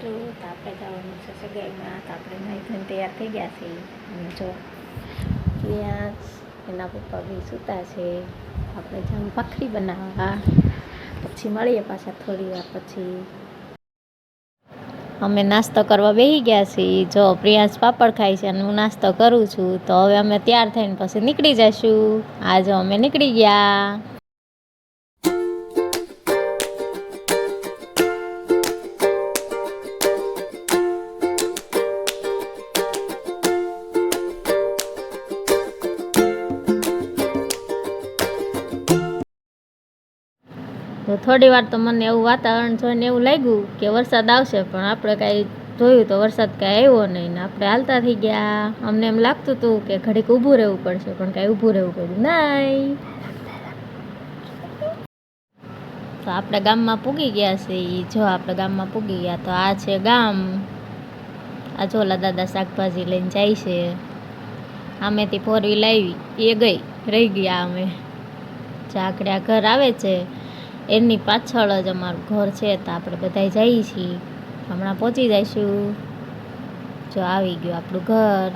તો આપણે જવાનું છે સગાઈમાં. તો આપણે નાઈ ધન તૈયાર થઈ ગયા છે જો ત્યાં એના પપ્પા બી સૂતા છે. આપણે જામ ભાખરી બનાવવા. પછી મળીએ પાછા થોડી વાર પછી. અમે નાસ્તો કરવા બેસી ગયા છીએ. જો પ્રિયાંશ પાપડ ખાય છે અને હું નાસ્તો કરું છું. તો હવે અમે તૈયાર થઈને પછી નીકળી જઈશું આજે અમે નીકળી ગયા. થોડી વાર તો મને એવું વાતાવરણ જોઈને એવું લાગ્યું કે વરસાદ આવશે, પણ આપણે કાંઈ જોયું તો વરસાદ કાંઈ આવ્યો નહીં ને આપણે હાલતા થઈ ગયા. અમને એમ લાગતું હતું કે ઘડીક ઊભું રહેવું પડશે, પણ કાંઈ ઊભું રહેવું પડ્યું નહીં. તો આપણે ગામમાં પૂગી ગયા છે ઈ જો આપણે ગામમાં પૂગી ગયા, તો આ છે ગામ. આ જોલા દાદા શાકભાજી લઈને જાય છે. આમેથી ફોર વ્હીલ આવી એ ગઈ, રહી ગયા અમે. ચાકડ્યા ઘર આવે છે. એની પાછળ જ અમારું ઘર છે, તો આપણે બધાય જઈએ છીએ. હમણાં પહોંચી જઈશું. જો આવી ગયું આપણું ઘર.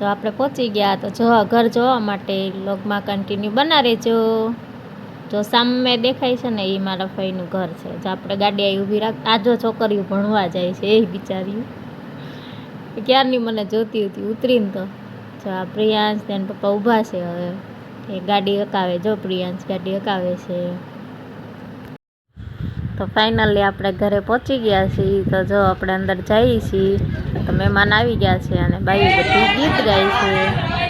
જો આપણે પહોંચી ગયા, તો જો ઘર જોવા માટે લોગમાં કન્ટિન્યુ બના રહેજો. જો સામે દેખાય છે ને, એ મારા ફઈનું ઘર છે. જો આપણે ગાડી આવી ઊભી રાખ, આ જો છોકરીઓ ભણવા જાય છે, એ બિચારી ક્યારની મને જોતી હતી, ઉતરીને તો. જો આ પ્રિયાંશ તેના પપ્પા ઊભા છે હવે. એ ગાડી હકાવે, જો પ્રિયાંશ ગાડી હકાવે છે. તો ફાઇનલી આપણે ઘરે પહોંચી ગયા છીએ, તો જો આપણે અંદર જઈએ છીએ, તો મહેમાન આવી ગયા છે અને બાઈ બધી ગીત ગાય છે.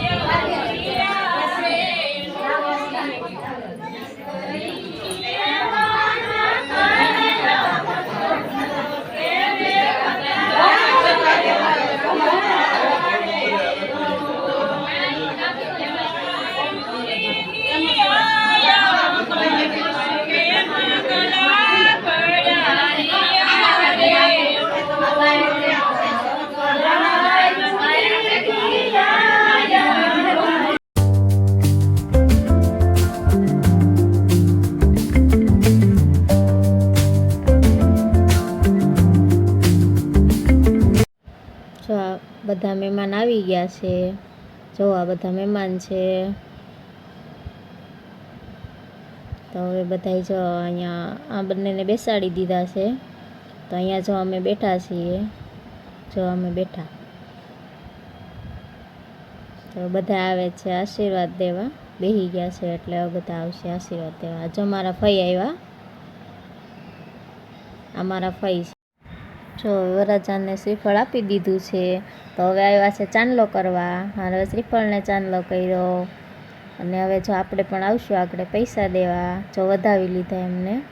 બધા મહેમાન આવી ગયા છે. જો આ બધા મહેમાન છે. તો હવે બધા જો અહીંયા આ બંનેને બેસાડી દીધા છે. તો અહીંયા જો અમે બેઠા છીએ. જો અમે બેઠા. તો બધા આવે છે આશીર્વાદ દેવા. બેહી ગયા છે એટલે હવે બધા આવશે આશીર્વાદ દેવા. જો મારા ફઈ આવ્યા. આ મારા ફઈ છે. જો વરરાજાને શ્રીફળ આપી દીધું છે, તો હવે આવ્યા છે ચાંદલો કરવા. હવે શ્રીફળને ચાંદલો કર્યો. અને હવે જો આપણે પણ આવશું આગળ પૈસા દેવા, જો વધાવી લીધા એમને.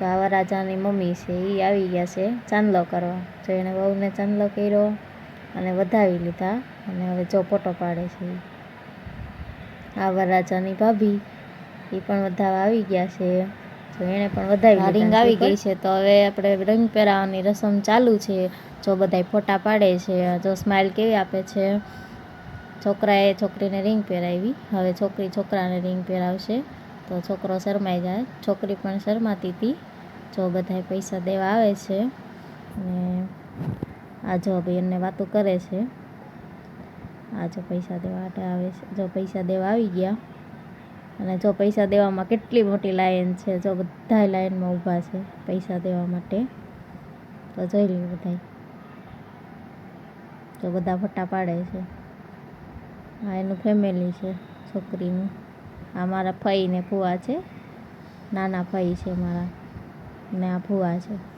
જો આ વરરાજાની મમ્મી છે એ આવી ગયા છે ચાંદલો કરવા. જો એણે વહુને ચાંદલો કર્યો અને વધાવી લીધા, અને હવે જો ફોટો પાડે છે. આ વરરાજાની ભાભી એ પણ વધાવા આવી ગયા છે. તો એણે પણ વધાવી રિંગ આવી ગઈ છે તો હવે આપણે રંગ પહેરાવાની રસમ ચાલુ છે. જો બધાય ફોટા પાડે છે જો સ્માઇલ કેવી આપે છે. છોકરાએ છોકરીને રિંગ પહેરાવી. હવે છોકરી છોકરાને રિંગ પહેરાવશે. તો છોકરો શરમાઈ જાય. છોકરી પણ શરમાતી હતી. જો બધાય પૈસા દેવા આવે છે અને આ જો એમને વાતો કરે છે. આ જો પૈસા દેવા માટે આવે છે. જો પૈસા દેવા આવી ગયા. અને જો પૈસા દેવામાં કેટલી મોટી લાઈન છે, જો બધા લાઈનમાં ઊભા છે પૈસા દેવા માટે, તો જોઈ લ્યો બધા તો બધા ફોટા પાડે છે. આ એનું ફેમિલી છે, છોકરીનું. આ મારા ફઈ ને ફુવા છે. નાના ફઈ છે મારા. ને આ ફુવા છે.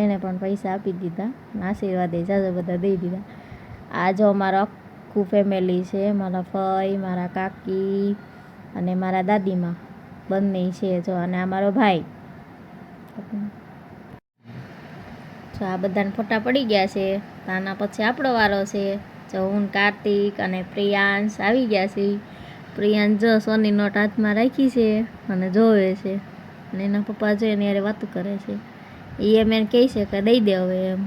એને પણ પૈસા આપી દીધા. આશીર્વાદ જાજા બધા દઈ દીધા. આ જો મારું આખું ફેમિલી છે, મારા ફઈ, મારા કાકી અને મારા દાદીમાં. બંને છે જો, અને આ મારો ભાઈ. જો આ બધાને ફોટા પડી ગયા છે. આના પછી આપણો વારો છે. જો હું, કાર્તિક અને પ્રિયાંશ આવી ગયા છે. પ્રિયાંશ જો સોની નોટ હાથમાં રાખી છે અને જોવે છે. અને એના પપ્પા જો એની હારે વાતું કરે છે. એ એમ એને કહે છે કે દઈ દે હવે એમ.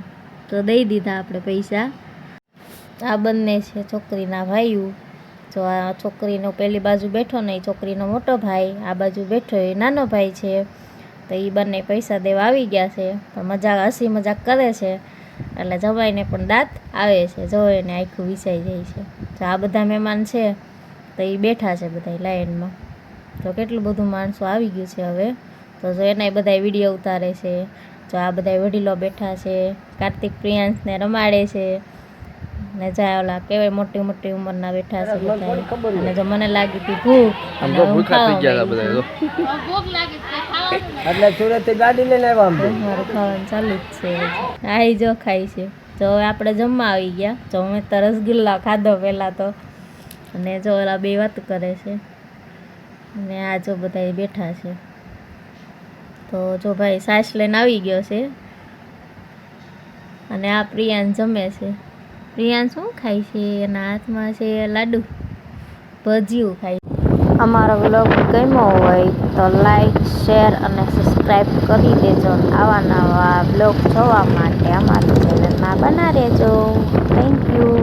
તો દઈ દીધા આપણે પૈસા. આ બંને છે, છોકરીના ભાઈઓ. જો આ છોકરીનો પેલી બાજુ બેઠો ને એ છોકરીનો મોટો ભાઈ, આ બાજુ બેઠો એ નાનો ભાઈ છે, તો એ બંને પૈસા દેવા આવી ગયા છે પણ મજાક હસી મજાક કરે છે, એટલે જવાઈને પણ દાંત આવે છે જો આખું વિસાઈ જાય છે. જો આ બધા મહેમાન છે, તો એ બેઠા છે બધા લાઇનમાં તો કેટલું બધું માણસો આવી ગયું છે હવે. તો જો એનાય બધા વીડિયો ઉતારે છે, જો આ બધા વડીલો બેઠા છે, કાર્તિક પ્રિયાંશને રમાડે છે ને જાય ઓલા કેવાય મોટી મોટી ઉંમરના બેઠા છે બધા અને જો મને લાગી હતી ભૂખ આમ અને હું થઈ ગયા હતા ખાવા બધા તો. એટલે સુરતથી ગાડી લઈને આવ્યા અમે મારું ખાવાનું ચાલુ જ છે આઈ જો ખાય છે. જો હવે આપણે જમવા આવી ગયા. જો મેં તો રસગુલ્લા ખાધો પહેલાં તો. અને જો ઓલા બે વાત કરે છે. અને આ જો બધા બેઠા છે. તો જો ભાઈ સાસ લઈને આવી ગયો છે. અને આ પ્રિયાન જમે છે. પ્રિયાન શું ખાય છે? એના હાથમાં છે લાડુ. ભજીયું ખાય અમારો વ્લોગ ગમ્યો હોય તો લાઈક શેર અને સબસ્ક્રાઈબ કરી દેજો. આવા નવા બ્લોગ જોવા માટે અમારી ચેનલમાં બના રહેજો. Thank you